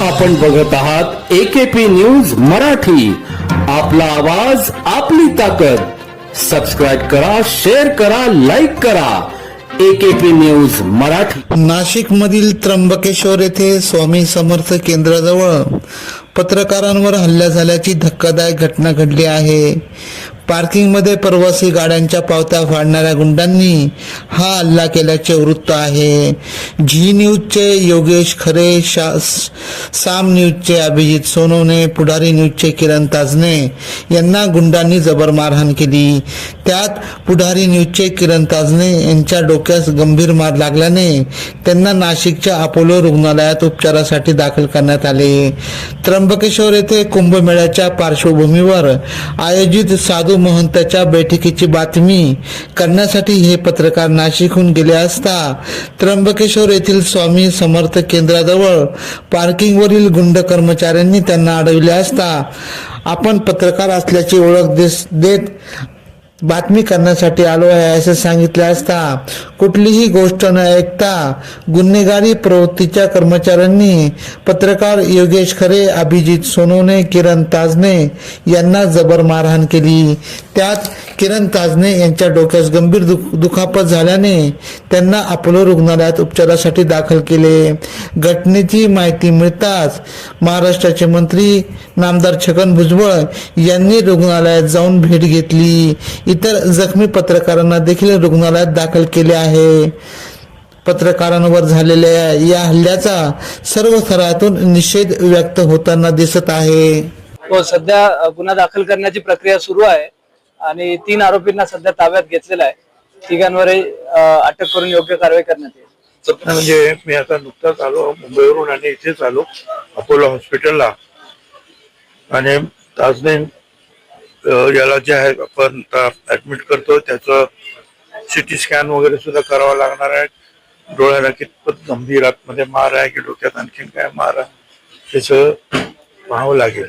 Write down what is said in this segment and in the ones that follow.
आपण बघत आहात एकेपी न्यूज मराठी. आपला आवाज आपली ताकद. सबस्क्राईब करा शेअर करा लाईक करा. AKP news Marathi. नाशिक मधील त्र्यंबकेश्वर येथे स्वामी समर्थ केंद्राजवळ पत्रकारांवर हल्ला झाल्याची धक्कादायक घटना घडली आहे. पार्किंगमध्ये प्रवासी गाड्यांच्या पावत्या फाडणाऱ्या गुंडांनी हा हल्ला केल्याचे वृत्त आहे. झी न्यूजचे योगेश खरे शा साम न्यूजचे अभिजित सोनवणे पुढारी न्यूजचे किरण ताजने यांना गुंडांनी जबर मारहाण केली. त्यात पुढारी न्यूजचे किरण ताजने यांच्या डोक्यास गंभीर मार लागल्याने त्यांना नाशिकच्या अपोलो रुग्णालयात उपचारासाठी दाखल करण्यात आले. त्र्यंबकेश्वर येथे कुंभमेळ्याच्या पार्श्वभूमीवर आयोजित साधू महंताच्या बैठकीची बातमी. करण्यासाठी हे पत्रकार नाशिकहून गेले असता त्र्यंबकेश्वर येथील स्वामी समर्थ केंद्राजवळ पार्किंगवरील गुंड कर्मचाऱ्यांनी त्यांना अडविले असता. आपण पत्रकार असल्याची ओळख देस देत बातमी करण्यासाठी आलो आहे असं सांगितले असता कुठलीही गोष्ट न ऐकता गुन्हेगारी प्रवृत्तीच्या कर्मचाऱ्यांनी पत्रकार योगेश खरे अभिजित सोनवणे किरण ताजने यांना जबर मारहाण केली. त्यात किरण ताजने यांच्या डोक्यास गंभीर दुख दुखापत झाल्याने त्यांना अपोलो रुग्णालयात उपचारासाठी दाखल केले. घटनेची माहिती मिळताच महाराष्ट्राचे मंत्री नामदार छगन भुजबळ यांनी रुग्णालयात जाऊन भेट घेतली. इतर जखमी पत्रकारांना देखील रुग्णालयात दाखल केले आहे. पत्रकारांवर झालेल्या या हल्ल्याचा सर्व थरातून निषेध व्यक्त होताना दिसत आहे. हो, सध्या गुन्हा दाखल करण्याची प्रक्रिया सुरू आहे. आणि तीन आरोपींना सध्या ताब्यात घेतलेला आहे. तिघांवरही अटक करून योग्य कारवाई करण्यात येईल. म्हणजे मी आता नुकताच आलो मुंबईवरून आणि इथेच आलो अपोलो हॉस्पिटलला. आणि ताजने याला जे आहे आपण ऍडमिट करतो त्याचं सिटी स्कॅन वगैरे सुद्धा करावं लागणार आहे. डोळ्याला कितपत गंभीर आतमध्ये मार आहे की डोक्यात आणखीन काय मार आहे त्याचं पाहावं लागेल.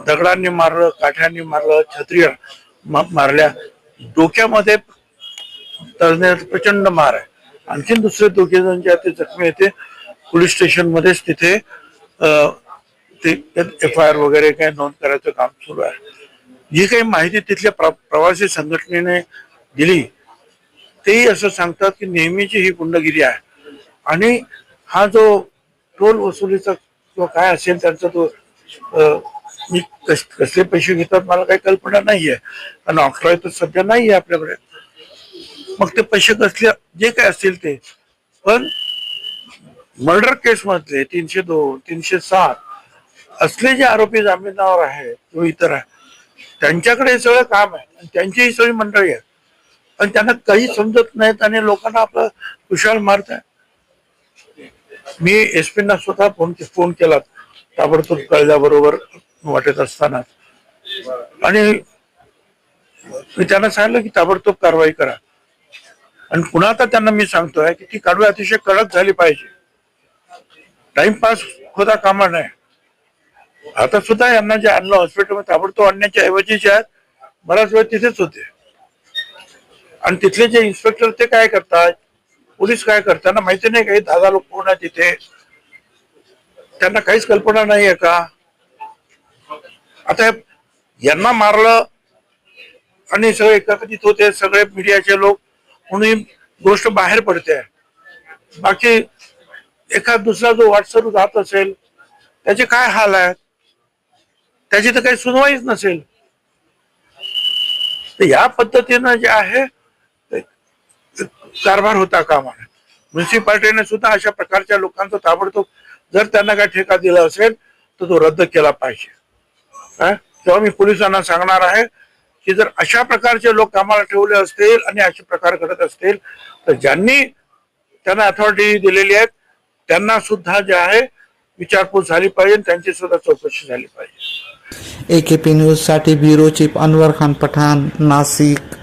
दगडांनी मारलं काठ्यांनी मारलं छत्री मारल्या. डोक्यामध्ये तळण्यात प्रचंड मार आहे. आणखीन दुसरे दोघे जण जे आहेत ते जखमी आहेत ते पोलीस स्टेशन मध्येच तिथे अं, ते एफ आय आर वगैरे काय नोंद करायचं काम सुरू आहे. जी काही माहिती तिथल्या प्र- प्रवासी संघटनेने दिली तेही असं सांगतात की नेहमीची ही गुंडगिरी आहे. आणि हा जो टोल वसुलीचा किंवा काय असेल त्यांचा तो अं, मी कस- कसले पैसे घेतात मला काही कल्पना नाहीये. आणि ऑक्ट्रॉय तर सध्या नाहीये आपल्याकडे. मग ते पैसे कसले जे काय असतील ते. पण मर्डर केस मधले तीनशे दोन तीनशे सात असले जे आरोपी जामिनावर आहेत किंवा इतर आहे त्यांच्याकडे हे सगळं काम आहे. आणि त्यांची ही सगळी मंडळी आहे. पण त्यांना काही समजत नाहीत आणि लोकांना आपलं कुशाल मारत आहे. मी एसपींना स्वतः फोन फोन केला. ताबडतोब कळल्याबरोबर वाटत असताना. आणि मी त्यांना सांगितलं की ताबडतोब कारवाई करा. आणि पुन्हा आता त्यांना मी सांगतोय की ती कारवाई अतिशय कडक झाली पाहिजे. टाइमपास होता कामा नाही आता सुद्धा यांना जे आणलं हॉस्पिटलमध्ये ताबडतोब आणण्याच्या ऐवजी जे आहेत बराच वेळ तिथेच होते. आणि तिथले जे इन्स्पेक्टर ते काय करतात? पोलीस काय करताना माहिती नाही काही दहा लोक पूर्ण तिथे त्यांना काहीच कल्पना नाहीये का? आता यांना मारलं आणि सगळे एकत्रित होते सगळे मीडियाचे लोक म्हणून ही गोष्ट बाहेर पडते. बाकी एखाद दुसरा जो व्हॉट्सअप जात असेल त्याचे काय हाल आहेत? त्याची तर काही सुनवाईच नसेल. तर या पद्धतीनं जे आहे ते कारभार होता कामा नये म्युन्सिपाल्टीने सुद्धा अशा प्रकारच्या लोकांचा ताबडतोब जर त्यांना काय ठेका दिला असेल तर तो रद्द केला पाहिजे. तेव्हा मी पोलिसांना सांगणार आहे की जर अशा प्रकारचे लोक कामाला ठेवले असतील आणि असे प्रकार घडत असतील तर ज्यांनी त्यांना अथॉरिटी दिलेली आहेत त्यांना सुद्धा जे आहे विचारपूस झाली पाहिजे त्यांची सुद्धा चौकशी झाली पाहिजे. ए के पी न्यूजसाठी ब्युरो चीफ अनवर खान पठाण नाशिक.